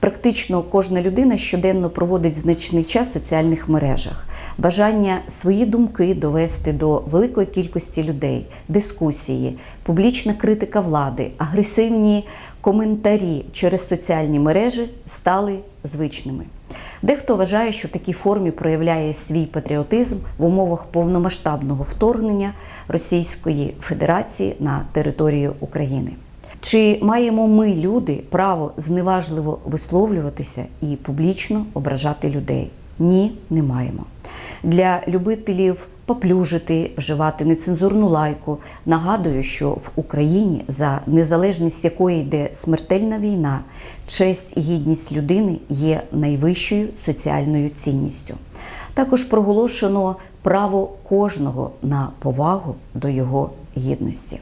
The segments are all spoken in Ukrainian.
Практично кожна людина щоденно проводить значний час в соціальних мережах. Бажання свої думки довести до великої кількості людей, дискусії, публічна критика влади, агресивні коментарі через соціальні мережі стали звичними. Дехто вважає, що в такій формі проявляє свій патріотизм в умовах повномасштабного вторгнення Російської Федерації на територію України. Чи маємо ми, люди, право зневажливо висловлюватися і публічно ображати людей? Ні, не маємо. Для любителів поплюжити, вживати нецензурну лайку. Нагадую, що в Україні, за незалежність якої йде смертельна війна, честь і гідність людини є найвищою соціальною цінністю. Також проголошено право кожного на повагу до його гідності.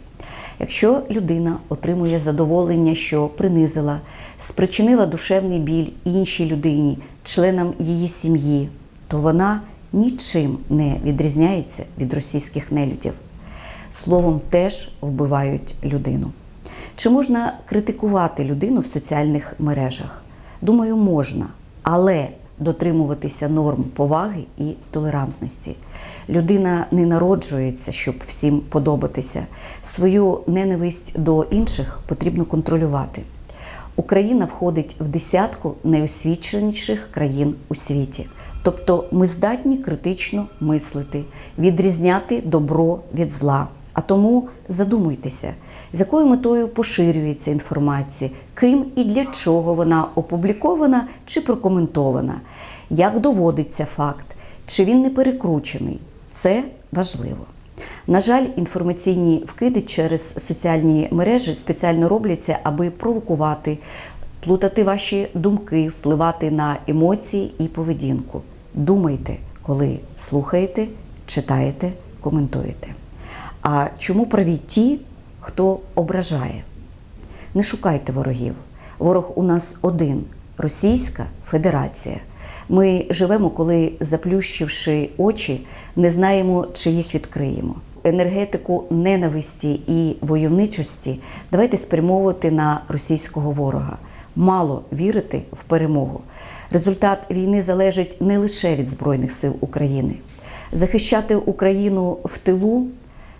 Якщо людина отримує задоволення, що принизила, спричинила душевний біль іншій людині, членам її сім'ї, то вона нічим не відрізняється від російських нелюдів. Словом, теж вбивають людину. Чи можна критикувати людину в соціальних мережах? Думаю, можна, але дотримуватися норм поваги і толерантності. Людина не народжується, щоб всім подобатися. Свою ненависть до інших потрібно контролювати. Україна входить в десятку найосвіченіших країн у світі. Тобто ми здатні критично мислити, відрізняти добро від зла. А тому задумуйтеся, з якою метою поширюється інформація, ким і для чого вона опублікована чи прокоментована, як доводиться факт, чи він не перекручений. Це важливо. На жаль, інформаційні вкиди через соціальні мережі спеціально робляться, аби провокувати, плутати ваші думки, впливати на емоції і поведінку. Думайте, коли слухаєте, читаєте, коментуєте. А чому праві ті, хто ображає? Не шукайте ворогів. Ворог у нас один Російська Федерація. Ми живемо, коли, заплющивши очі, не знаємо, чи їх відкриємо. Енергетику ненависті і войовничості давайте спрямовувати на російського ворога. Мало вірити в перемогу. Результат війни залежить не лише від Збройних сил України. Захищати Україну в тилу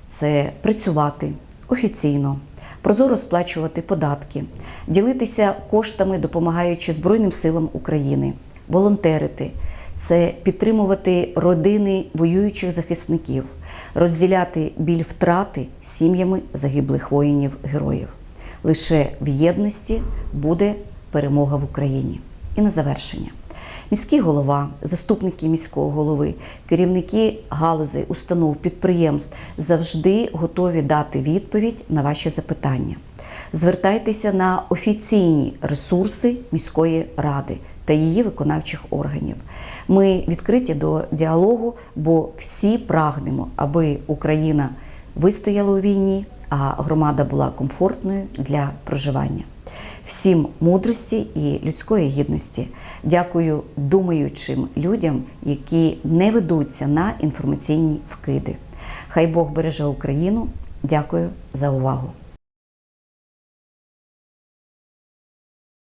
це працювати офіційно, прозоро сплачувати податки, ділитися коштами, допомагаючи Збройним силам України, волонтерити, це підтримувати родини воюючих захисників, розділяти біль втрати сім'ями загиблих воїнів героїв. Лише в єдності буде перемога в Україні. І на завершення. Міський голова, заступники міського голови, керівники галузей, установ, підприємств завжди готові дати відповідь на ваші запитання. Звертайтеся на офіційні ресурси міської ради та її виконавчих органів. Ми відкриті до діалогу, бо всі прагнемо, аби Україна вистояла у війні, а громада була комфортною для проживання. Всім мудрості і людської гідності. Дякую думаючим людям, які не ведуться на інформаційні вкиди. Хай Бог береже Україну. Дякую за увагу.